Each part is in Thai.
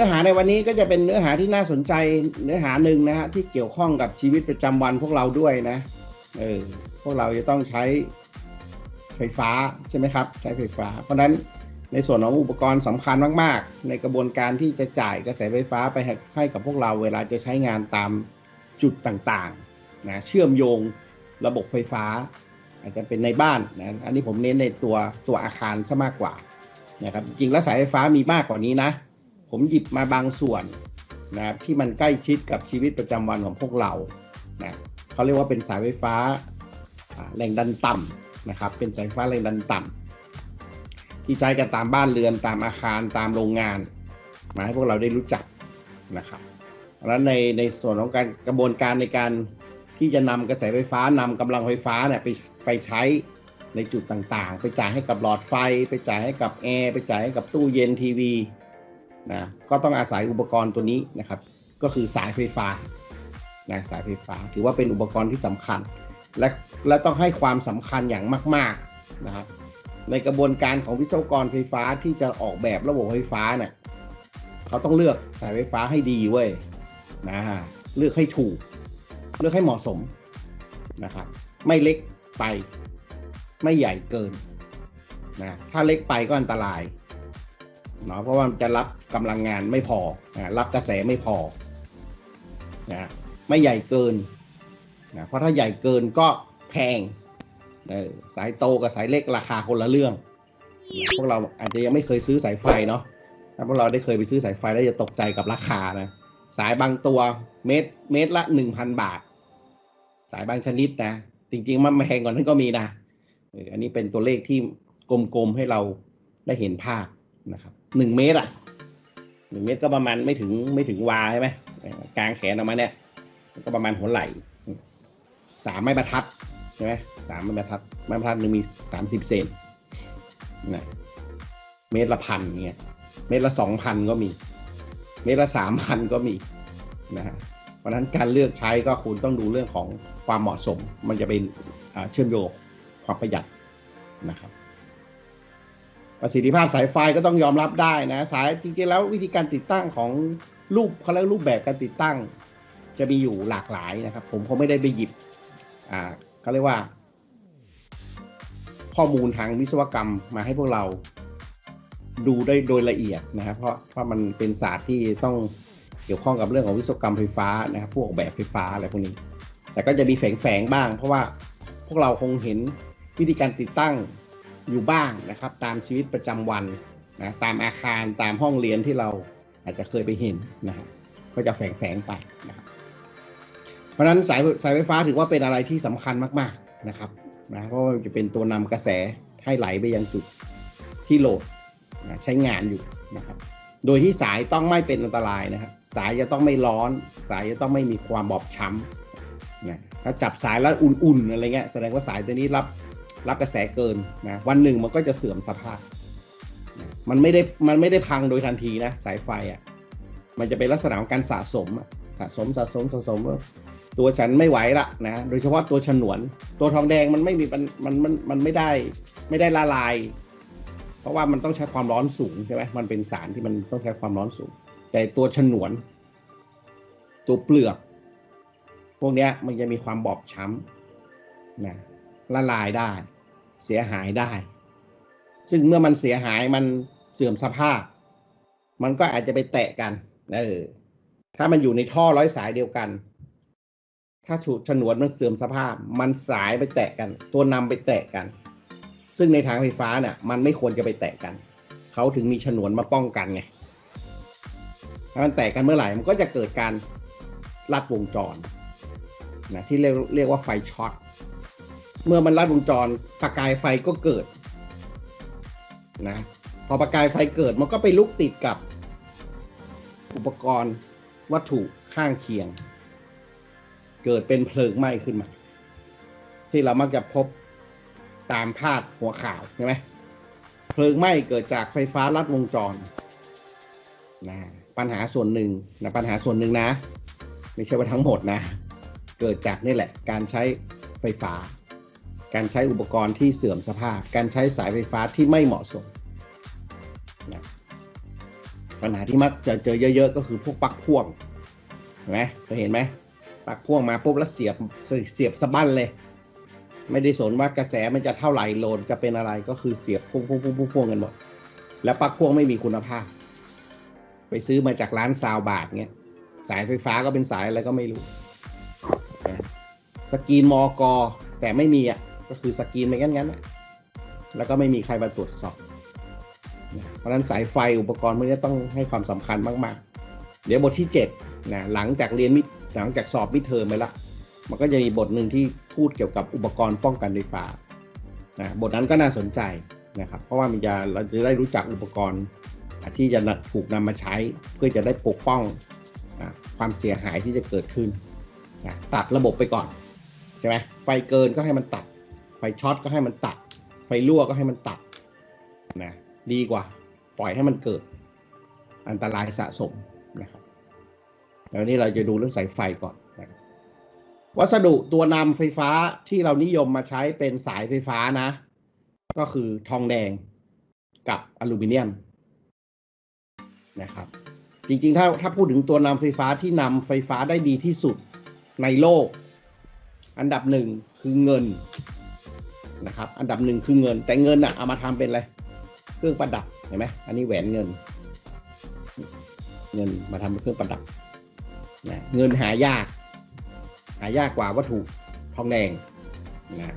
นื้อหาในวันนี้ก็จะเป็นเนื้อหาที่น่าสนใจเนื้อหาหนึ่งนะฮะที่เกี่ยวข้องกับชีวิตประจำวันพวกเราด้วยนะเออพวกเราจะต้องใช้ไฟฟ้าใช่ไหมครับ ใช้ไฟฟ้า เพราะฉะนั้นในส่วนของอุปกรณ์สำคัญมาก ๆ ในกระบวนการที่จะจ่ายกระแสไฟฟ้าไปให้กับพวกเราเวลาจะใช้งานตามจุดต่างๆนะเชื่อมโยงระบบไฟฟ้า อาจจะเป็นในบ้านนะอันนี้ผมเน้นในตัวตัวอาคารซะมากกว่านะครับจริงแล้วสายไฟฟ้ามีมากกว่านี้นะ ผมหยิบมาบางส่วนนะครับที่มันใกล้ชิดกับชีวิตประจำวันของพวกเรานะเขาเรียกว่าเป็นสายไฟฟ้าแรงดันต่ำนะครับ เป็นสายไฟฟ้าแรงดันต่ำที่ใช้กันตามบ้านเรือนตามอาคารตามโรงงาน มาให้พวกเราได้รู้จักนะครับเพราะฉะนั้นในในส่วนของการกระบวนการในการที่จะนำกระแสไฟฟ้านำกำลังไฟฟ้าเนี่ยไปไปใช้ในจุดต่างๆ ไปจ่ายให้กับหลอดไฟ ไปจ่ายให้กับแอร์ไปจ่ายให้กับตู้เย็นทีวี นะก็ต้องอาศัยอุปกรณ์ตัวนี้นะครับ ก็คือสายไฟฟ้านะสายไฟฟ้า ถือว่าเป็นอุปกรณ์ที่สำคัญ และและต้องให้ความสำคัญอย่างมาก ๆนะครับ ในกระบวนการของวิศวกรไฟฟ้าที่จะออกแบบระบบไฟฟ้าเนี่ยเขาต้องเลือกสายไฟฟ้าให้ดีเว้ยนะเลือกให้ถูก เลือกให้เหมาะสมนะครับ ไม่เล็กไป ไม่ใหญ่เกินนะถ้าเล็กไปก็อันตราย เนาะเพราะว่าจะรับกำลังงานไม่พอนะรับกระแสไม่พอนะไม่ใหญ่เกินนะเพราะถ้าใหญ่เกินก็แพงเออสายโตกับสายเล็กราคาคนละเรื่อง พวกเราอาจจะยังไม่เคยซื้อสายไฟเนาะถ้าพวกเราได้เคยไปซื้อสายไฟแล้วจะตกใจกับราคานะสายบางตัวเมตรเมตรละหนึ่งพันบาท สายบางชนิดนะ จริง ๆ มันแพงกว่านั้นก็มีนะอันนี้เป็นตัวเลขที่กลมๆให้เราได้เห็นภาพ นะครับหนึ่งเมตรอะหนึ่งเมตรก็ประมาณไม่ถึงไม่ถึงวาใช่ไหมกลางแขนออกมาเนี่ยก็ประมาณหัวไหล่สามไม้บรรทัดใช่ไหมสามไม้บรรทัดไม้บรรทัดหนึ่งมีสามสิบเซนนะเมตรละพันเงี้ยเมตรละสองพันก็มี เมตรละสามพันก็มีนะฮะเพราะนั้นการเลือกใช้ก็คุณต้องดูเรื่องของความเหมาะสม มันจะเป็นเชื่อมโยงความประหยัดนะครับ ประสิทธิภาพสายไฟก็ต้องยอมรับได้นะ สายจริงๆแล้ววิธีการติดตั้งของรูปเขาเรียกรูปแบบการติดตั้ง จะมีอยู่หลากหลายนะครับ ผมคงไม่ได้ไปหยิบอ่าเขาเรียกว่า ข้อมูลทางวิศวกรรมมาให้พวกเราดูได้โดยละเอียดนะครับ เพราะเพราะมันเป็นศาสตร์ที่ต้องเกี่ยวข้องกับเรื่องของวิศวกรรมไฟฟ้านะครับพวกออกแบบไฟฟ้าอะไรพวกนี้ แต่ก็จะมีแฝงๆบ้าง เพราะว่าพวกเราคงเห็นวิธีการติดตั้ง อยู่บ้างนะครับ ตามชีวิตประจำวันนะตามอาคารตามห้องเรียนที่เราอาจจะเคยไปเห็นนะครับก็จะแฝงๆไปนะครับเพราะฉะนั้นสายสายไฟฟ้าถือว่าเป็นอะไรที่สำคัญมากๆนะครับนะเพราะว่าจะเป็นตัวนำกระแสให้ไหลไปยังจุดที่โหลดนะใช้งานอยู่นะครับ โดยที่สายต้องไม่เป็นอันตรายนะครับสายจะต้องไม่ร้อน สายจะต้องไม่มีความบอบช้ำนะถ้าจับสายแล้วอุ่นๆอะไรเงี้ยแสดงว่าสายตัวนี้รับ รับกระแสเกินนะวันหนึ่งมันก็จะเสื่อมสภาพ มันไม่ได้มันไม่ได้พังโดยทันทีนะสายไฟอะ่ะมันจะเป็นลักษณะของการสะสมสะสมสะสมสะสมตัวฉันไม่ไหวละนะโดยเฉพาะตัวฉนวน ตัวทองแดงมันไม่มีมันมันมันมันไม่ได้ไม่ได้ละลาย เพราะว่ามันต้องใช้ความร้อนสูงใช่ไหมมันเป็นสารที่มันต้องใช้ความร้อนสูง แต่ตัวฉนวน ตัวเปลือก พวกนี้มันจะมีความบอบช้ำนะละลายได้ เสียหายได้ ซึ่งเมื่อมันเสียหายมันเสื่อมสภาพ มันก็อาจจะไปแตะกันเออถ้ามันอยู่ในท่อร้อยสายเดียวกัน ถ้าฉุดฉนวนมันเสื่อมสภาพ มันสายไปแตะกัน ตัวนำไปแตะกัน ซึ่งในทางไฟฟ้าเนี่ยมันไม่ควรจะไปแตะกัน เขาถึงมีฉนวนมาป้องกันไงถ้ามันแตะกันเมื่อไหร่ มันก็จะเกิดการลัดวงจรนะที่เรียกเรียกว่าไฟช็อต เมื่อมันลัดวงจรประกายไฟก็เกิดนะพอประกายไฟเกิดมันก็ไปลุกติดกับอุปกรณ์วัตถุข้างเคียง เกิดเป็นเพลิงไหม้ขึ้นมา ที่เรามักจะพบตามพาดหัวข่าวใช่ไหมเพลิงไหม้เกิดจากไฟฟ้าลัดวงจรนะปัญหาส่วนหนึ่งนะปัญหาส่วนหนึ่งนะ ไม่ใช่ว่าทั้งหมดนะ เกิดจากนี่แหละ การใช้ไฟฟ้า การใช้อุปกรณ์ที่เสื่อมสภาพ การใช้สายไฟฟ้าที่ไม่เหมาะสมนะปัญหาที่มักจะเจอเยอะๆก็คือพวกปลั๊กพ่วงเห็นไหมเคยเห็นไหมปลั๊กพ่วงมาปุ๊บแล้วเสียบเสียบสะบั้นเลย ไม่ได้สนว่ากระแสมันจะเท่าไหร่โหลดจะเป็นอะไรก็คือเสียบพ่วงพ่วงพ่วงพ่วงกันหมดแล้วปลั๊กพ่วงไม่มีคุณภาพ ไปซื้อมาจากร้านซาวบาทเงี้ยสายไฟฟ้าก็เป็นสายอะไรก็ไม่รู้นะสกรีนมอกอแต่ไม่มีอะ ก็คือสกรีนไปงั้นงั้นๆแล้วก็ไม่มีใครมาตรวจสอบ เพราะนั้นสายไฟอุปกรณ์พวกนี้ต้องให้ความสำคัญมากๆ เดี๋ยวบทที่7นะหลังจากเรียนมิหลังจากสอบมิเทอมไปละมันก็จะมีบทหนึ่งที่พูดเกี่ยวกับอุปกรณ์ป้องกันไฟฟ้านะบทนั้นก็น่าสนใจนะครับเพราะว่ามันจะเราจะได้รู้จักอุปกรณ์ที่จะถูกนำมาใช้เพื่อจะได้ปกป้องนะความเสียหายที่จะเกิดขึ้นนะตัดระบบไปก่อนใช่ไหมไฟเกินก็ให้มันตัด ไฟช็อตก็ให้มันตัด ไฟรั่วก็ให้มันตัดนะดีกว่า ปล่อยให้มันเกิด อันตรายสะสมนะครับแล้วนี้เราจะดูเรื่องสายไฟก่อนนะวัสดุตัวนำไฟฟ้าที่เรานิยมมาใช้เป็นสายไฟฟ้านะ ก็คือทองแดงกับอลูมิเนียมนะครับ จริงๆ ถ้าถ้าพูดถึงตัวนำไฟฟ้าที่นำไฟฟ้าได้ดีที่สุดในโลก อันดับหนึ่งคือเงิน นะครับ อันดับหนึ่งคือเงิน แต่เงินอะเอามาทำเป็นอะไร เครื่องประดับ เห็นไหมอันนี้แหวนเงิน เงินมาทำเป็นเครื่องประดับนะเงินหายาก หายากกว่าวัตถุทองแดงนะ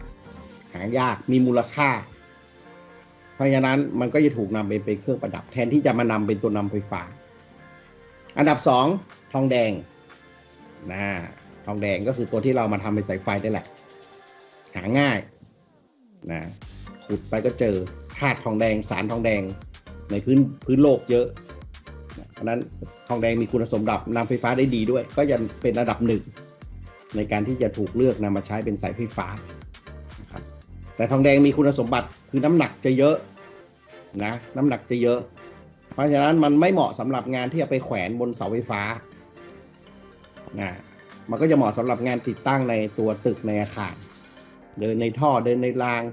หายากมีมูลค่า เพราะฉะนั้นมันก็จะถูกนำไปเป็นเครื่องประดับ แทนที่จะมานำเป็นตัวนำไฟฟ้า อันดับสองทองแดงนะทองแดงก็คือตัวที่เรามาทำเป็นสายไฟได้แหละ หาง่าย นะขุดไปก็เจอธาตุทองแดงสารทองแดงในพื้นพื้นโลกเยอะเพราะฉะนั้นทองแดงมีคุณสมบัตินำไฟฟ้าได้ดีด้วย ก็ยังเป็นระดับหนึ่ง ในการที่จะถูกเลือกนำมาใช้เป็นสายไฟฟ้านะครับแต่ทองแดงมีคุณสมบัติคือน้ำหนักจะเยอะนะน้ำหนักจะเยอะ เพราะฉะนั้นมันไม่เหมาะสำหรับงานที่จะไปแขวนบนเสาไฟฟ้านะมันก็จะเหมาะสำหรับงานติดตั้งในตัวตึกในอาคาร เดินในท่อเดินในราง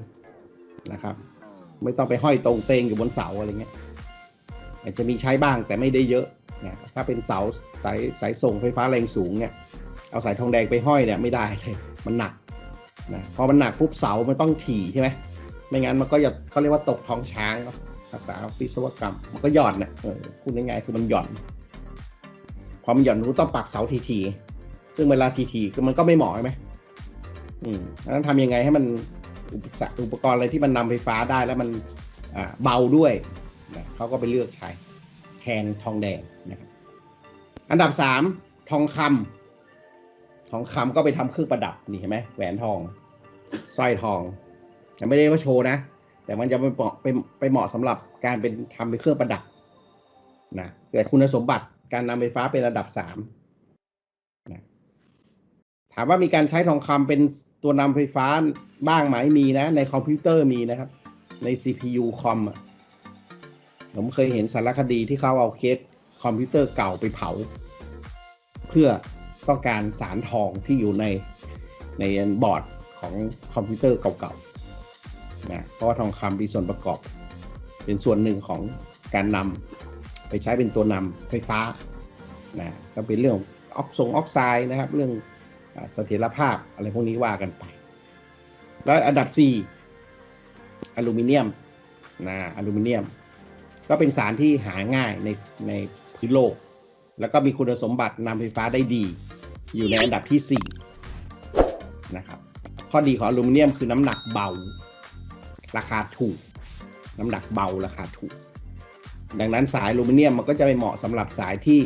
นะครับ ไม่ต้องไปห้อยตรงเตงอยู่บนเสาอะไรเงี้ยอาจจะมีใช้บ้างแต่ไม่ได้เยอะนะถ้าเป็นเสาสายสายส่งไฟฟ้าแรงสูงเนี่ยเอาสายทองแดงไปห้อยเนี่ยไม่ได้เลยมันหนักนะพอมันหนักปุ๊บเสามันต้องถี่ใช่ไหมไม่งั้นมันก็จะเขาเรียกว่าตกท้องช้างภาษาวิศวกรรม มันก็หย่อนนะเออพูดง่ายๆคือมันหย่อน พอมันหย่อนมันต้องปักเสาทีๆซึ่งเวลาทีๆก็มันก็ไม่เหมาะใช่ไหม อืมนั้นทำยังไงให้มันอุปสรรคอุปกรณ์อะไรที่มันนำไฟฟ้าได้แล้วมันอ่าเบาด้วยนะเขาก็ไปเลือกใช้แทนทองแดงนะครับอันดับสามทองคำทองคำก็ไปทำเครื่องประดับนี่เห็นไหมแหวนทองสร้อยทองแต่ไม่ได้ว่าโชว์นะ แต่มันจะไปเหมาะไปไปเหมาะสำหรับการเป็นทำเป็นเครื่องประดับนะแต่คุณสมบัติการนำไฟฟ้าเป็นระดับสามามว่ามีการใช้ทองคำเป็นตัวนำไฟฟ้าบ้างไหมมีนะ ในคอมพิวเตอร์มีนะครับ ใน CPU คอมผมเคยเห็นสารคดีที่เขาเอาเคสคอมพิวเตอร์เก่าไปเผา เพื่อต้องการสารทองที่อยู่ในในบอร์ดของคอมพิวเตอร์เก่าๆนะเพราะว่าทองคำมีส่วนประกอบ เป็นส่วนหนึ่งของการนำไปใช้เป็นตัวนำไฟฟ้านะก็เป็นเรื่องออกซงออกไซด์นะครับ เรื่อง เสถียรภาพอะไรพวกนี้ว่ากันไป แล้วอันดับ 4 อลูมิเนียมนะอลูมิเนียม ก็เป็นสารที่หาง่ายในในพื้นโลก แล้วก็มีคุณสมบัตินำไฟฟ้าได้ดี อยู่ในอันดับที่4นะครับข้อดีของอลูมิเนียมคือน้ำหนักเบา ราคาถูก น้ำหนักเบาราคาถูก ดังนั้นสายอลูมิเนียมมันก็จะไปเหมาะสำหรับสายที่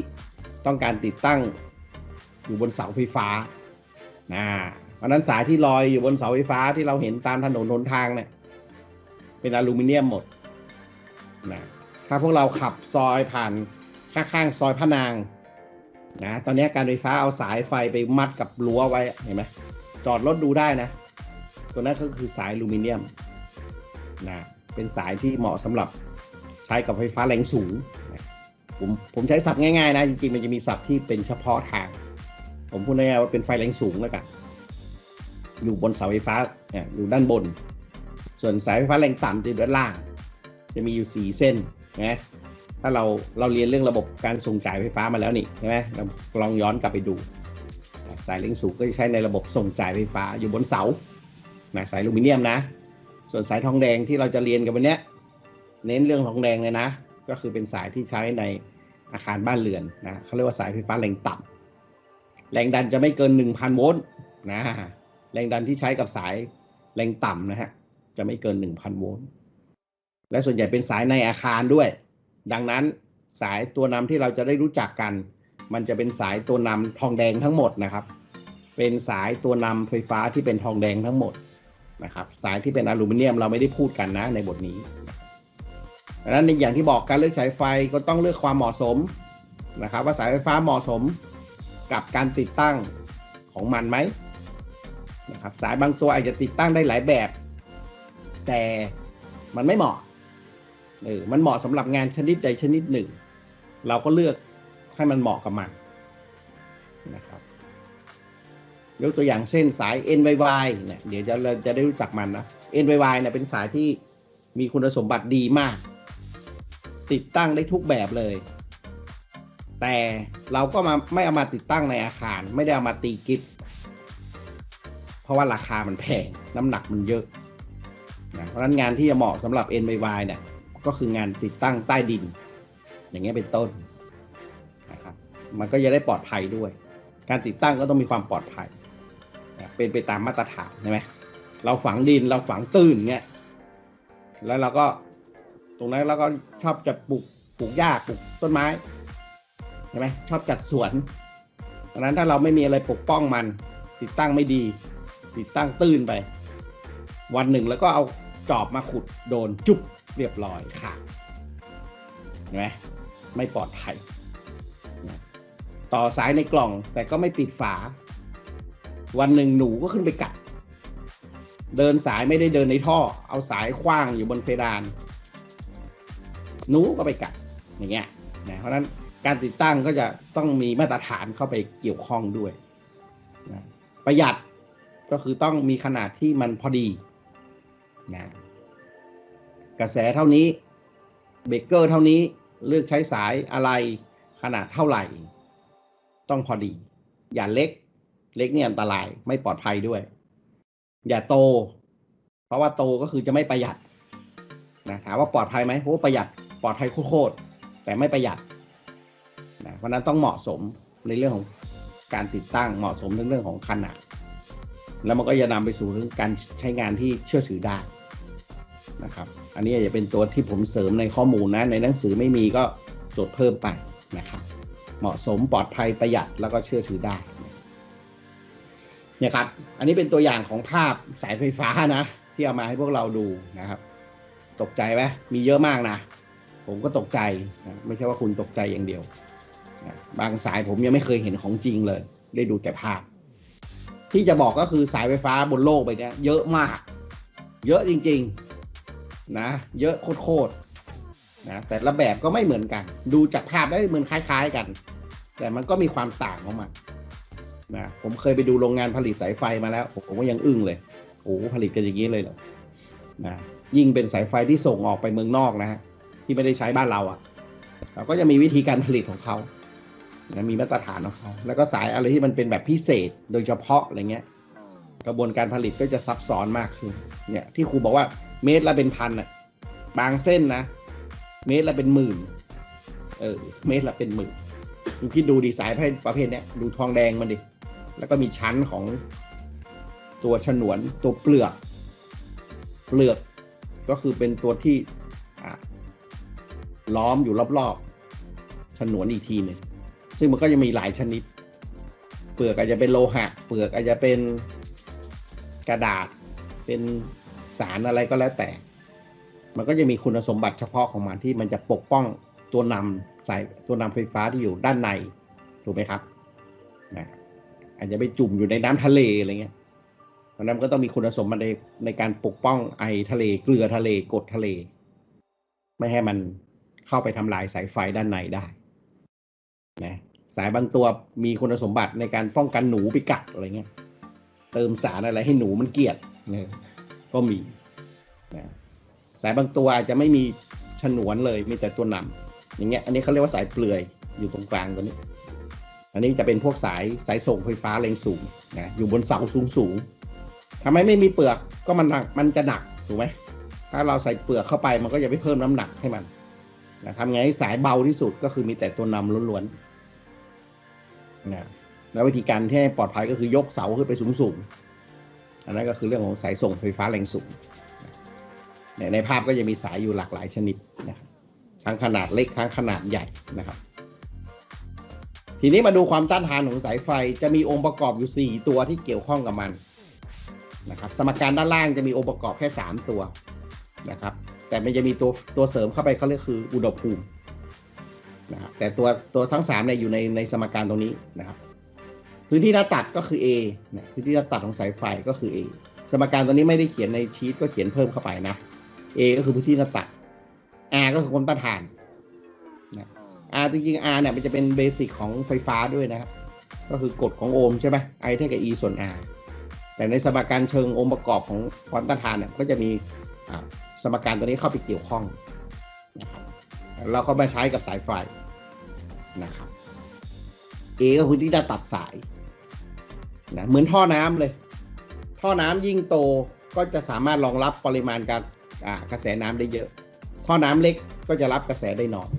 ต้องการติดตั้งอยู่บนเสาไฟฟ้า นะเพราะนั้นสายที่ลอยอยู่บนเสาไฟฟ้าที่เราเห็นตามถนนหนทางเนี่ย เป็นอลูมิเนียมหมดนะถ้าพวกเราขับซอยผ่านข้างๆซอยพะนางนะตอนนี้การไฟฟ้าเอาสายไฟไปมัดกับรั้วไว้เห็นไหมจอดรถดูได้นะ ตัวนั้นก็คือสายอลูมิเนียมนะเป็นสายที่เหมาะสำหรับใช้กับไฟฟ้าแรงสูง ผมผมใช้ศัพท์ง่ายๆนะ จริงๆ มันจะมีศัพท์ที่เป็นเฉพาะทาง ผมพูดง่ายๆว่าเป็นไฟแรงสูงแล้วกันอยู่บนเสาไฟฟ้าเนี่ยอยู่ด้านบน ส่วนสายไฟฟ้าแรงต่ำจะอยู่ด้านล่าง จะมีอยู่สี่เส้นนะถ้าเราเราเรียนเรื่องระบบการส่งจ่ายไฟฟ้ามาแล้วนี่ใช่ไหมเราลองย้อนกลับไปดู สายแรงสูงก็จะใช้ในระบบส่งจ่ายไฟฟ้าอยู่บนเสานะสายอลูมิเนียมนะ ส่วนสายทองแดงที่เราจะเรียนกันวันนี้เน้นเรื่องทองแดงเลยนะ ก็คือเป็นสายที่ใช้ในอาคารบ้านเรือนนะเขาเรียกว่าสายไฟฟ้าแรงต่ำ แรงดันจะไม่เกิน 1,000 โวลต์นะแรงดันที่ใช้กับสายแรงต่ำนะฮะจะไม่เกิน 1,000 โวลต์และส่วนใหญ่เป็นสายในอาคารด้วย ดังนั้นสายตัวนำที่เราจะได้รู้จักกัน มันจะเป็นสายตัวนำทองแดงทั้งหมดนะครับ เป็นสายตัวนำไฟฟ้าที่เป็นทองแดงทั้งหมดนะครับสายที่เป็นอลูมิเนียมเราไม่ได้พูดกันนะในบทนี้ดังนั้นในอย่างที่บอกการเลือกใช้ไฟก็ต้องเลือกความเหมาะสมนะครับ ว่าสายไฟฟ้าเหมาะสม กับการติดตั้งของมันไหมนะครับสายบางตัวอาจจะติดตั้งได้หลายแบบ แต่มันไม่เหมาะเออมันเหมาะสำหรับงานชนิดใดชนิดหนึ่ง เราก็เลือกให้มันเหมาะกับมันนะครับยกตัวอย่างเช่นสาย NYY เนี่ยเดี๋ยวจะเราจะได้รู้จักมันนะ NYY เนี่ยเป็นสายที่มีคุณสมบัติดีมาก ติดตั้งได้ทุกแบบเลย แต่เราก็มาไม่เอามาติดตั้งในอาคาร ไม่ได้เอามาตีกิฟเพราะว่าราคามันแพงน้ำหนักมันเยอะนะเพราะฉะนั้นงานที่จะเหมาะสำหรับ NYY เนี่ยก็คืองานติดตั้งใต้ดิน อย่างเงี้ยเป็นต้นนะครับมันก็จะได้ปลอดภัยด้วย การติดตั้งก็ต้องมีความปลอดภัยเป็นไปตามมาตรฐานใช่ไหมเราฝังดินเราฝังตื้นเงี้ยแล้วเราก็ตรงนั้นเราก็ชอบจะปลูกปลูกหญ้าปลูกต้นไม้ ช่ไหมชอบจัดสวนดังนั้นถ้าเราไม่มีอะไรปกป้องมัน ติดตั้งไม่ดี ติดตั้งตื้นไป วันหนึ่งแล้วก็เอาจอบมาขุดโดนจุบเรียบร้อยค่ะเห็นไหมไม่ปลอดภัย ต่อสายในกล่องแต่ก็ไม่ปิดฝา วันหนึ่งหนูก็ขึ้นไปกัด เดินสายไม่ได้เดินในท่อ เอาสายคว้างอยู่บนเพดาน หนูก็ไปกัดอย่างเงี้ยนะเพราะฉะนั้น การติดตั้งก็จะต้องมีมาตรฐานเข้าไปเกี่ยวข้องด้วยนะประหยัดก็คือต้องมีขนาดที่มันพอดีนะกระแสเท่านี้เบเกอร์เท่านี้เลือกใช้สายอะไรขนาดเท่าไหร่ ต้องพอดี อย่าเล็ก เล็กเนี่ยอันตรายไม่ปลอดภัยด้วย อย่าโต เพราะว่าโตก็คือจะไม่ประหยัดนะถามว่าปลอดภัยไหมโอ้ประหยัดปลอดภัยโคตรแต่ไม่ประหยัด นะเพราะนั้นต้องเหมาะสมในเรื่องของการติดตั้งเหมาะสมในเรื่องของขนาด แล้วมันก็จะนำไปสู่เรื่องการใช้งานที่เชื่อถือได้นะครับ อันนี้จะเป็นตัวที่ผมเสริมในข้อมูลนะ ในหนังสือไม่มีก็จดเพิ่มไปนะครับ เหมาะสมปลอดภัยประหยัดแล้วก็เชื่อถือได้เนี่ยครับ อันนี้เป็นตัวอย่างของภาพสายไฟฟ้านะ ที่เอามาให้พวกเราดูนะครับ ตกใจไหมมีเยอะมากนะ ผมก็ตกใจ ไม่ใช่ว่าคุณตกใจอย่างเดียว บางสายผมยังไม่เคยเห็นของจริงเลย ได้ดูแต่ภาพ ที่จะบอกก็คือสายไฟฟ้าบนโลกใบนี้เยอะมาก เยอะจริงๆนะ เยอะโคตรๆนะแต่ละแบบก็ไม่เหมือนกัน ดูจากภาพได้เหมือนคล้าย ๆกัน แต่มันก็มีความต่างของมันนะผมเคยไปดูโรงงานผลิตสายไฟมาแล้ว ผมก็ยังอึ้งเลยโอ้ผลิตกันอย่างนี้เลยเหรอนะยิ่งเป็นสายไฟที่ส่งออกไปเมืองนอกนะฮะที่ไม่ได้ใช้บ้านเราอะ่ะเราก็จะมีวิธีการผลิตของเขา นะมีมาตรฐานของเขาแล้วก็สายอะไรที่มันเป็นแบบพิเศษโดยเฉพาะอะไรเงี้ย กระบวนการผลิตก็จะซับซ้อนมากขึ้นเนี่ยที่ครูบอกว่าเมตรละเป็นพันอะบางเส้นนะ เมตรละเป็นหมื่น เออ เมตรละเป็นหมื่นคุณคิดดูดีสายประเภทเนี้ยดูทองแดงมันดิแล้วก็มีชั้นของตัวฉนวนตัวเปลือก เปลือกก็คือเป็นตัวที่ล้อมอยู่รอบๆฉนวนอีกทีหนึ่ง ซึ่งมันก็จะมีหลายชนิด เปลือกอาจจะเป็นโลหะ เปลือกอาจจะเป็นกระดาษ เป็นสารอะไรก็แล้วแต่ มันก็จะมีคุณสมบัติเฉพาะของมันที่มันจะปกป้องตัวนำสายตัวนำไฟฟ้าที่อยู่ด้านใน ถูกไหมครับนะอาจจะไปจุ่มอยู่ในน้ำทะเลอะไรเงี้ยเพราะนั้นก็ต้องมีคุณสมบัติในในการปกป้องไอทะเล เกลือทะเลกรดทะเล ไม่ให้มันเข้าไปทำลายสายไฟด้านในได้ นะสายบางตัวมีคุณสมบัติในการป้องกันหนูไปกัดอะไรเงี้ย เติมสารอะไรให้หนูมันเกลียดเนี่ยก็มีนะสายบางตัวอาจจะไม่มีฉนวนเลยมีแต่ตัวนำอย่างเงี้ย อันนี้เขาเรียกว่าสายเปลือยอยู่ตรงกลางตัวนี้ อันนี้จะเป็นพวกสายสายส่งไฟฟ้าแรงสูงนะอยู่บนเสาสูงสูงๆทำไมไม่มีเปลือกก็มันหนักมันจะหนักถูกไหมถ้าเราใส่เปลือกเข้าไปมันก็จะไปเพิ่มน้ำหนักให้มันนะทำไงให้สายเบาที่สุดก็คือมีแต่ตัวนำล้วนๆ นะแล้ววิธีการที่ให้ปลอดภัยก็คือยกเสาขึ้นไปสูงๆ อันนั้นก็คือเรื่องของสายส่งไฟฟ้าแรงสูงเนี่ยในภาพก็จะมีสายอยู่หลากหลายชนิดนะครับทั้งขนาดเล็กทั้งขนาดใหญ่นะครับ ทีนี้มาดูความต้านทานของสายไฟจะมีองค์ประกอบอยู่ 4 ตัวที่เกี่ยวข้องกับมันนะครับ สมการด้านล่างจะมีองค์ประกอบแค่ 3 ตัวนะครับ แต่มันจะมีตัวตัวเสริมเข้าไปเขาเรียกคืออุณหภูมิ นะครับแต่ตัวตัวทั้ง3เนี่ยอยู่ในในสมการตรงนี้นะครับ พื้นที่หน้าตัดก็คือ A นะพื้นที่หน้าตัดของสายไฟก็คือ A สมการตัวนี้ไม่ได้เขียนในชีตก็เขียนเพิ่มเข้าไปนะ A ก็คือพื้นที่หน้าตัด R ก็คือความต้านทานนะ R จริงๆ R เนี่ยมันจะเป็นเบสิกของไฟฟ้าด้วยนะครับ ก็คือกฎของโอห์มใช่ไหม I เท่ากับ E ส่วน R แต่ในสมการเชิงองค์ประกอบของความต้านทานเนี่ยก็จะมีสมการตัวนี้เข้าไปเกี่ยวข้องนะครับ เราก็มาใช้กับสายไฟนะครับ A ก็คือที่ด้ตัดสายนะเหมือนท่อน้ำเลย ท่อน้ำยิ่งโตก็จะสามารถรองรับปริมาณการกระแสน้ำได้เยอะ ท่อน้ำเล็กก็จะรับกระแสได้น้อย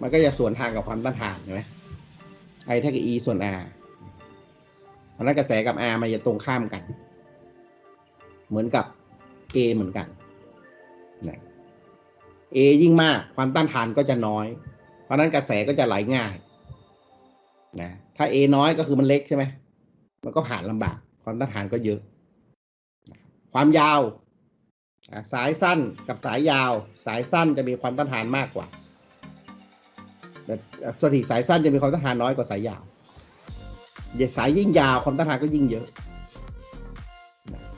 มันก็จะสวนทางกับความต้านทานใช่ไหมไอเท่ากับ E ส่วน R เพราะนั้นกระแสกับ R มันจะตรงข้ามกัน เหมือนกับ A เหมือนกัน A ยิ่งมากความต้านทานก็จะน้อย เพราะนั้นกระแสก็จะไหลง่ายนะถ้า A น้อยก็คือมันเล็กใช่ไหมมันก็ผ่านลำบาก ความต้านทานก็เยอะ ความยาวสายสั้นกับสายยาว สายสั้นจะมีความต้านทานมากกว่าแบบสถิสายสั้นจะมีความต้านทานน้อยกว่าสายยาวสายยิ่งยาวความต้านทานก็ยิ่งเยอะ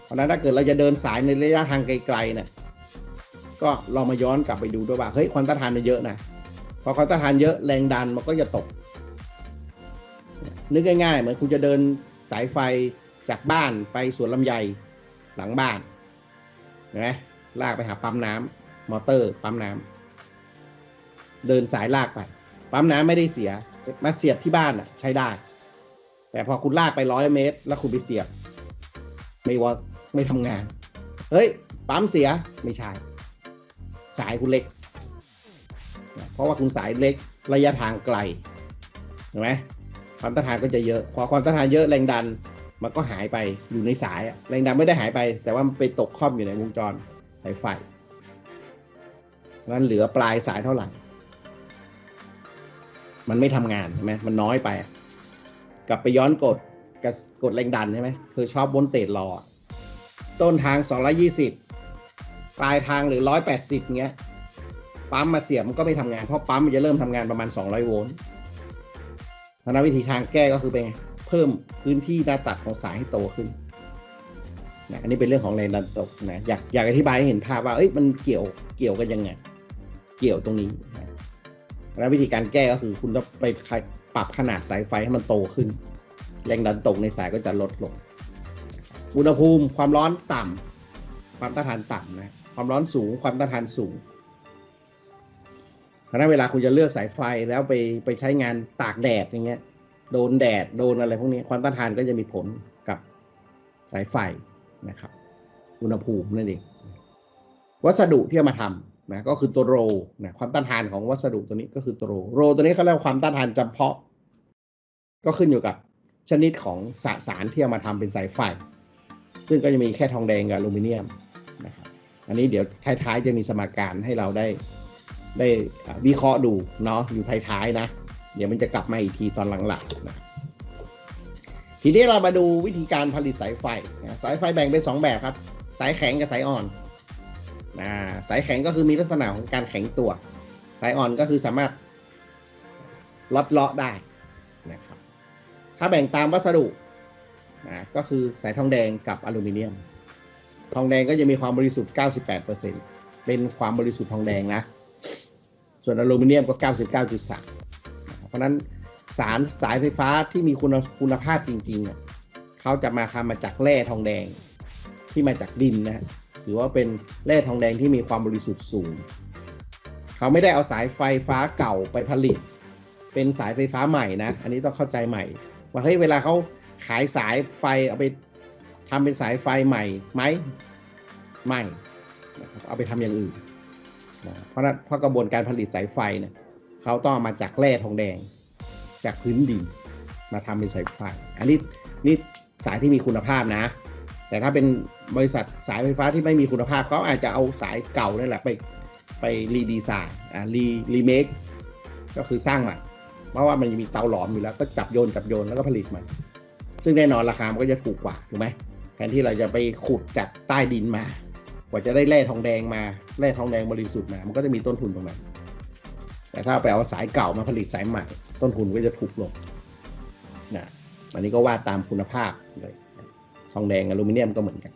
เพราะฉะนั้นถ้าเกิดเราจะเดินสายในระยะทางไกลๆเนี่ย ก็ลองมาย้อนกลับไปดูด้วยว่าเฮ้ยความต้านทานมันเยอะนะพอความต้านทานเยอะแรงดันมันก็จะตก นึกง่ายๆ เหมือนคุณจะเดินสายไฟจากบ้านไปสวนลำไยหลังบ้านเห็นไหมลากไปหาปั๊มน้ำมอเตอร์ ปั๊มน้ำเดินสายลากไป ปั๊มน้ำไม่ได้เสีย มาเสียบที่บ้านอะ ใช้ได้ แต่พอคุณลากไปร้อยเมตร แล้วคุณไปเสียบ ไม่ว่าไม่ทำงาน เฮ้ย ปั๊มเสียไม่ใช่ สายคุณเล็ก เพราะว่าคุณสายเล็กระยะทางไกลเห็นไหมความต้านทานก็จะเยอะพอความต้านทานเยอะแรงดันมันก็หายไปอยู่ในสายแรงดันไม่ได้หายไป แต่ว่ามันไปตกค่อมอยู่ในวงจรสายไฟนั้นเหลือปลายสายเท่าไหร่ มันไม่ทำงานใช่ไหมมันน้อยไป กลับไปย้อนกดกดแรงดันใช่ไหมคือชอบวนเตจรออะต้นทาง 220 ปลายทางหรือ180เงี้ยปั๊มมาเสียบมันก็ไม่ทำงาน เพราะปั๊มมันจะเริ่มทำงานประมาณ200โวลต์เพราะฉะนั้นวิธีทางแก้ก็คือเป็นไงเพิ่มพื้นที่หน้าตัดของสายให้โตขึ้นนะอันนี้เป็นเรื่องของแรงดันตกนะอยากอยากอธิบายให้เห็นภาพว่าเอ้ยมันเกี่ยวเกี่ยวกันยังไง เกี่ยวตรงนี้นะแล้ววิธีการแก้ก็คือคุณต้องไปปรับขนาดสายไฟให้มันโตขึ้น แรงดันตกในสายก็จะลดลง อุณหภูมิความร้อนต่ำความต้านทานต่ำนะ ความร้อนสูง ความต้านทานสูงเพราะนั้นเวลาคุณจะเลือกสายไฟแล้วไปไปใช้งานตากแดดอย่างเงี้ย โดนแดดโดนอะไรพวกนี้ความต้านทานก็จะมีผลกับสายไฟนะครับ อุณหภูมินั่นเองวัสดุที่เอามาทำนะก็คือตัวโรนะความต้านทานของวัสดุตัวนี้ก็คือตัวโรโรตัวนี้เขาเรียกว่าความต้านทานจำเพาะ ก็ขึ้นอยู่กับชนิดของสสารที่เอามาทำเป็นสายไฟ ซึ่งก็จะมีแค่ทองแดงกับอลูมิเนียม อันนี้เดี๋ยวท้ายๆจะมีสมการให้เราได้ได้วิเคราะห์ดูเนาะอยู่ท้ายๆนะ เดี๋ยวมันจะกลับมาอีกทีตอนหลังๆนะทีนี้เรามาดูวิธีการผลิตสายไฟนะสายไฟแบ่งเป็นสองแบบครับ สายแข็งกับสายอ่อนนะสายแข็งก็คือมีลักษณะของการแข็งตัว สายอ่อนก็คือสามารถลดเลาะได้นะครับถ้าแบ่งตามวัสดุนะก็คือสายทองแดงกับอลูมิเนียม ทองแดงก็จะมีความบริสุทธิ์ 98%เป็นความบริสุทธิ์ทองแดงนะ ส่วนอลูมิเนียมก็ 99.3 เพราะฉะนั้นสารสายไฟฟ้าที่มีคุณคุณภาพจริงๆ เขาจะมาทำมาจากแร่ทองแดงที่มาจากดินนะฮะถือว่าเป็นแร่ทองแดงที่มีความบริสุทธิ์สูง เขาไม่ได้เอาสายไฟฟ้าเก่าไปผลิต เป็นสายไฟฟ้าใหม่นะ อันนี้ต้องเข้าใจใหม่ ว่าเฮ้ยเวลาเขาขายสายไฟเอาไป ทำเป็นสายไฟใหม่ไหมไม่นะครับเอาไปทำอย่างอื่นนะเพราะนั้นเพราะกระบวนการผลิตสายไฟเนี่ยเขาต้องมาจากแร่ทองแดง จากพื้นดินมาทำเป็นสายไฟ อันนี้นี่สายที่มีคุณภาพนะ แต่ถ้าเป็นบริษัทสายไฟฟ้าที่ไม่มีคุณภาพเขาอาจจะเอาสายเก่านั่นแหละไปไปรีดีไซน์อ่ารีรีเมคก็คือสร้างใหม่ เพราะว่ามันมีเตาหลอมอยู่แล้วก็จับโยนจับโยนแล้วก็ผลิตใหม่ ซึ่งแน่นอนราคามันก็จะถูกกว่าถูกไหม แทนที่เราจะไปขุดจากใต้ดินมา กว่าจะได้แร่ทองแดงมาแร่ทองแดงบริสุทธิ์มา มันก็จะมีต้นทุนตรงนั้น แต่ถ้าไปเอาสายเก่ามาผลิตสายใหม่ ต้นทุนก็จะถูกลงนะอันนี้ก็ว่าตามคุณภาพเลยทองแดงอลูมิเนียมก็เหมือนกัน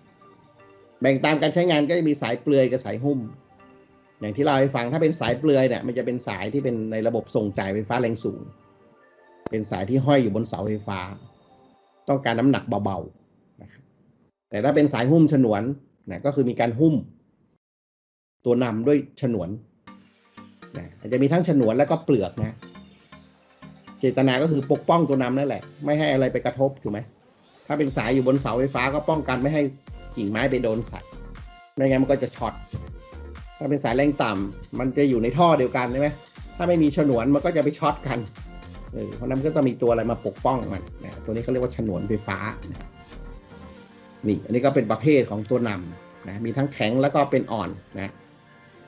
แบ่งตามการใช้งานก็จะมีสายเปลือยกับสายหุ้ม อย่างที่เราให้ฟังถ้าเป็นสายเปลือยเนี่ยมันจะเป็นสายที่เป็นในระบบส่งจ่ายไฟฟ้าแรงสูง เป็นสายที่ห้อยอยู่บนเสาไฟฟ้า ต้องการน้ำหนักเบาๆ แต่ถ้าเป็นสายหุ้มฉนวนนะก็คือมีการหุ้ม ตัวนำด้วยฉนวนนะอาจจะมีทั้งฉนวนแล้วก็เปลือกนะ เจตนาก็คือปกป้องตัวนำนั่นแหละ ไม่ให้อะไรไปกระทบถูกไหมถ้าเป็นสายอยู่บนเสาไฟฟ้าก็ป้องกันไม่ให้กิ่งไม้ไปโดนสายไม่งั้นมันก็จะช็อตถ้าเป็นสายแรงต่ำมันจะอยู่ในท่อเดียวกันใช่ไหมถ้าไม่มีฉนวนมันก็จะไปช็อตกันเออเพราะนั้นก็ต้องมีตัวอะไรมาปกป้องมันนะตัวนี้เขาเรียกว่าฉนวนไฟฟ้านะ นี่อันนี้ก็เป็นประเภทของตัวนำนะมีทั้งแข็งแล้วก็เป็นอ่อนนะ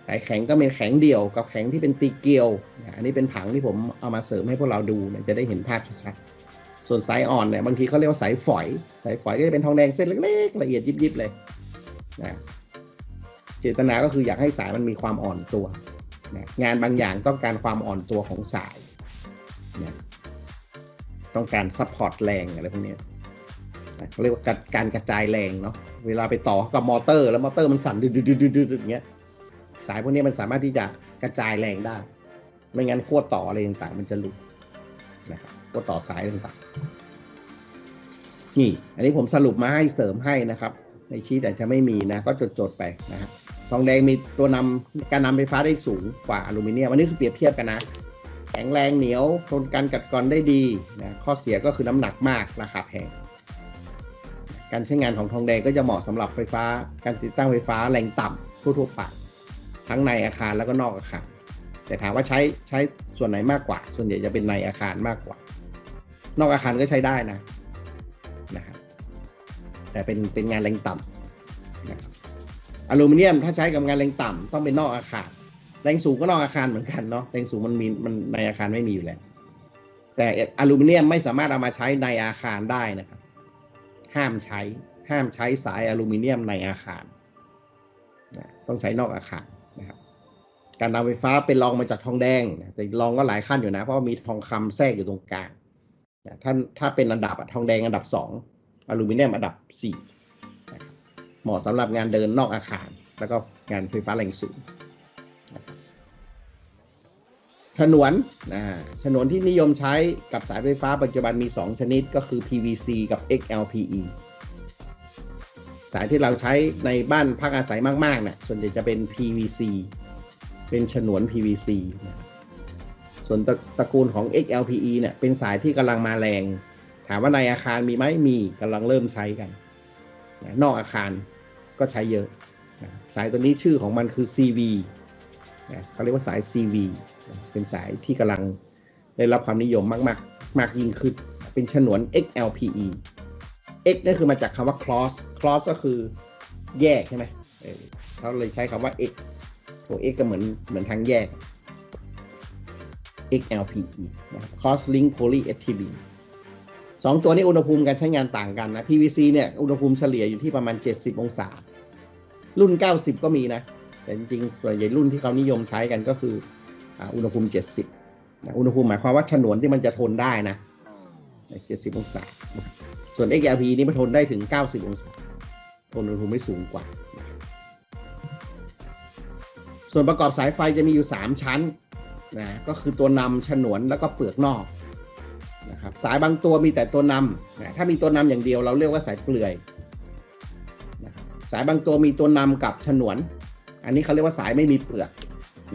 สายแข็งก็เป็นแข็งเดี่ยวกับแข็งที่เป็นตีเกลียวนะอันนี้เป็นผังที่ผมเอามาเสริมให้พวกเราดูนะจะได้เห็นภาพชัดๆส่วนสายอ่อนเนี่ยบางทีเขาเรียกว่าสายฝอย สายฝอยก็จะเป็นทองแดงเส้นเล็กๆ ละเอียดยิบๆเลยนะเจตนาก็คืออยากให้สายมันมีความอ่อนตัวนะงานบางอย่างต้องการความอ่อนตัวของสายนะต้องการซัพพอร์ตแรงอะไรพวกนี้ เขาเรียกว่าการกระจายแรงเนาะเวลาไปต่อกับมอเตอร์ แล้วมอเตอร์มันสั่นดืดๆๆๆอย่างเงี้ยสายพวกนี้มันสามารถที่จะกระจายแรงได้ ไม่งั้นขั้วต่ออะไรต่างๆ มันจะหลุดนะครับขั้วต่อสายต่างๆนี่ อันนี้ผมสรุปมาให้เสริมให้นะครับ ในชีตอาจจะไม่มีนะ ก็จดๆไปนะครับทองแดงมีตัวนำการนำไฟฟ้าได้สูงกว่าอลูมิเนียมอันนี้คือเปรียบเทียบกันนะ แข็งแรงเหนียวทนการกัดกร่อนได้ดีนะข้อเสียก็คือน้ำหนักมากราคาแพง การใช้งานของทองแดงก็จะเหมาะสำหรับไฟฟ้า การติดตั้งไฟฟ้าแรงต่ำทั่วๆไปทั้งในอาคารแล้วก็นอกอาคาร แต่ถามว่าใช้ใช้ส่วนไหนมากกว่า ส่วนใหญ่จะเป็นในอาคารมากกว่า นอกอาคารก็ใช้ได้นะนะครับแต่เป็นเป็นงานแรงต่ำนะครับอลูมิเนียมถ้าใช้กับงานแรงต่ำต้องเป็นนอกอาคาร แรงสูงก็นอกอาคารเหมือนกันเนาะแรงสูงมันมีมันในอาคารไม่มีอยู่แล้วแต่อลูมิเนียมไม่สามารถเอามาใช้ในอาคารได้นะครับ ห้ามใช้ห้ามใช้สายอลูมิเนียมในอาคารนะต้องใช้นอกอาคารนะครับ การนำไฟฟ้าเป็นรองมาจากทองแดงนะแต่รองก็หลายขั้นอยู่นะ เพราะมีทองคำแทรกอยู่ตรงกลางนะถ้าถ้าเป็นอันดับทองแดงอันดับสองอลูมิเนียมอันดับสี่นะบเหมาะสำหรับงานเดินนอกอาคาร แล้วก็งานไฟฟ้าแรงสูง ฉนวนนะฉนวนที่นิยมใช้กับสายไฟฟ้าปัจจุบันมี 2 ชนิดก็คือ PVC กับ XLPE สายที่เราใช้ในบ้านพักอาศัยมากๆเนี่ยส่วนใหญ่จะเป็น PVC เป็นฉนวน PVC นะส่วนตระตระกูลของ XLPE เนี่ยเป็นสายที่กำลังมาแรง ถามว่าในอาคารมีไหมมีกำลังเริ่มใช้กันนะนอกอาคารก็ใช้เยอะนะสายตัวนี้ชื่อของมันคือ CV เขาเรียกว่าสาย CV นะเป็นสายที่กำลังได้รับความนิยมมาก ๆ มากยิ่งขึ้นเป็นฉนวน XLPE X นี่คือมาจากคำว่า cross cross ก็คือแยกใช่ไหมเขาเลยใช้คำว่า X ตัว X ก็เหมือนเหมือนทางแยก XLPE นะ cross link polyethylene สองตัวนี้อุณหภูมิการใช้งานต่างกันนะ PVC เนี่ยอุณหภูมิเฉลี่ยอยู่ที่ประมาณ 70 องศา รุ่น 90 ก็มีนะ แต่จริงๆส่วนใหญ่รุ่นที่เขานิยมใช้กันก็คืออุณหภูมิ 70 อุณหภูมิหมายความว่าฉนวนที่มันจะทนได้นะ 70 องศา ส่วน XLP นี่มันทนได้ถึง 90 องศา ทนอุณหภูมิไม่สูงกว่า ส่วนประกอบสายไฟจะมีอยู่ 3 ชั้นนะก็คือตัวนำฉนวนแล้วก็เปลือกนอกนะครับสายบางตัวมีแต่ตัวนำนะถ้ามีตัวนำอย่างเดียวเราเรียกว่าสายเปลือยนะสายบางตัวมีตัวนำกับฉนวน อันนี้เขาเรียกว่าสายไม่มีเปลือก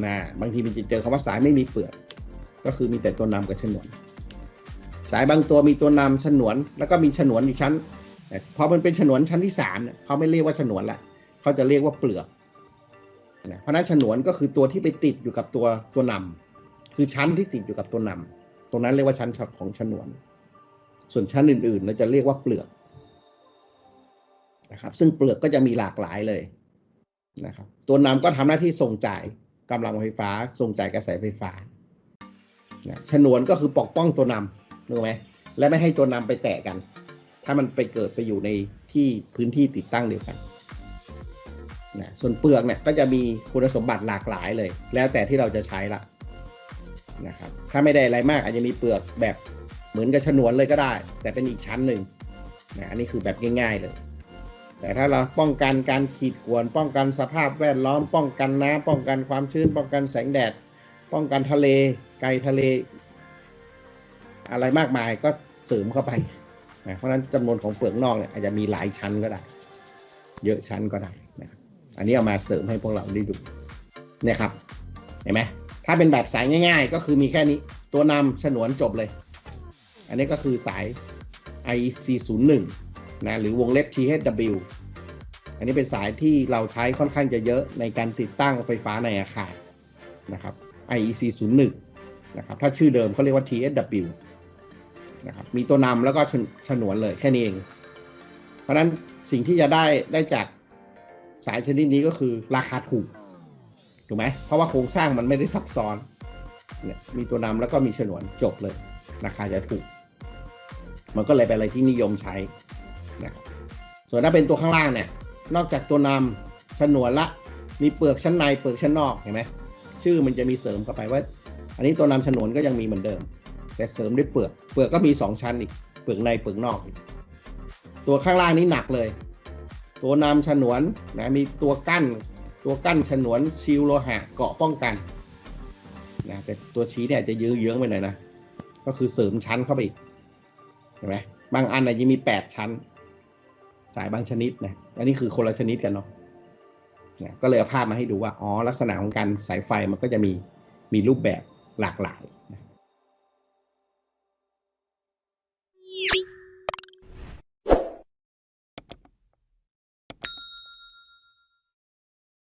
นะบางทีมันจะเจอคำว่าสายไม่มีเปลือก ก็คือมีแต่ตัวนำกับฉนวน สายบางตัวมีตัวนำฉนวน แล้วก็มีฉนวนอีกชั้นพอมันเป็นฉนวนชั้นที่สามเขาไม่เรียกว่าฉนวนละเขาจะเรียกว่าเปลือกนะเพราะฉะนั้นฉนวนก็คือตัวที่ไปติดอยู่กับตัวตัวนำคือชั้นที่ติดอยู่กับตัวนำตรงนั้นเรียกว่าชั้นของฉนวน ส่วนชั้นอื่นๆเราจะเรียกว่าเปลือกนะครับซึ่งเปลือกก็จะมีหลากหลายเลย นะครับ ตัวนำก็ทำหน้าที่ส่งจ่ายกำลังไฟฟ้า ส่งจ่ายกระแสไฟฟ้านะฉนวนก็คือปกป้องตัวนำรู้ไหมและไม่ให้ตัวนำไปแตะกัน ถ้ามันไปเกิดไปอยู่ในที่พื้นที่ติดตั้งเดียวกันนะส่วนเปลือกเนี่ยก็จะมีคุณสมบัติหลากหลายเลย แล้วแต่ที่เราจะใช้ละนะครับถ้าไม่ได้อะไรมากอาจจะมีเปลือกแบบเหมือนกับฉนวนเลยก็ได้ แต่เป็นอีกชั้นหนึ่งนะอันนี้คือแบบง่าย ๆเลย แต่ถ้าเราป้องกันการขีดข่วน ป้องกันสภาพแวดล้อม ป้องกันน้ำป้องกันความชื้น ป้องกันแสงแดด ป้องกันทะเล ไกลทะเล อะไรมากมายก็เสริมเข้าไปนะเพราะฉะนั้นจำนวนของเปลือกนอกเนี่ยอาจจะมีหลายชั้นก็ได้ เยอะชั้นก็ได้นะครับอันนี้เอามาเสริมให้พวกเราได้ดูเนี่ยครับเห็นไหมถ้าเป็นแบบสายง่าย ๆ ก็คือมีแค่นี้ตัวนำฉนวนจบเลย อันนี้ก็คือสาย IC01 นะหรือวงเล็บ THW อันนี้เป็นสายที่เราใช้ค่อนข้างจะเยอะในการติดตั้งไฟฟ้าในอาคารนะครับ IEC 01นะครับถ้าชื่อเดิมเขาเรียกว่า TSW นะครับมีตัวนำแล้วก็ฉนฉนวนเลยแค่นี้เอง เพราะนั้นสิ่งที่จะได้ได้จากสายชนิดนี้ก็คือราคาถูก ถูกไหมเพราะว่าโครงสร้างมันไม่ได้ซับซ้อนเนี่ยมีตัวนำแล้วก็มีฉนวนจบเลย ราคาจะถูก มันก็เลยเป็นอะไรที่นิยมใช้ นะครับส่วนถ้าเป็นตัวข้างล่างเนี่ย นอกจากตัวนำฉนวนละ มีเปลือกชั้นในเปลือกชั้นนอกเห็นไหมชื่อมันจะมีเสริมเข้าไปว่า อันนี้ตัวนำฉนวนก็ยังมีเหมือนเดิม แต่เสริมด้วยเปลือกเปลือกก็มีสองชั้นอีกเปลือกในเปลือกนอกอีกตัวข้างล่างนี้หนักเลย ตัวนำฉนวนนะมีตัวกั้น ตัวกั้นฉนวนซีลโลหะเกาะป้องกันนะแต่ตัวชี้เนี่ยจะยืงเยื้องไปหน่อยนะก็คือเสริมชั้นเข้าไปอีกเห็นไหมบางอันอาจจะมีแปดชั้น สายบางชนิดนะอันนี้คือคนละชนิดกันเนาะเนี่ยก็เลยเอาภาพมาให้ดูว่า อ๋อ ลักษณะของการสายไฟมันก็จะมีมีรูปแบบหลากหลาย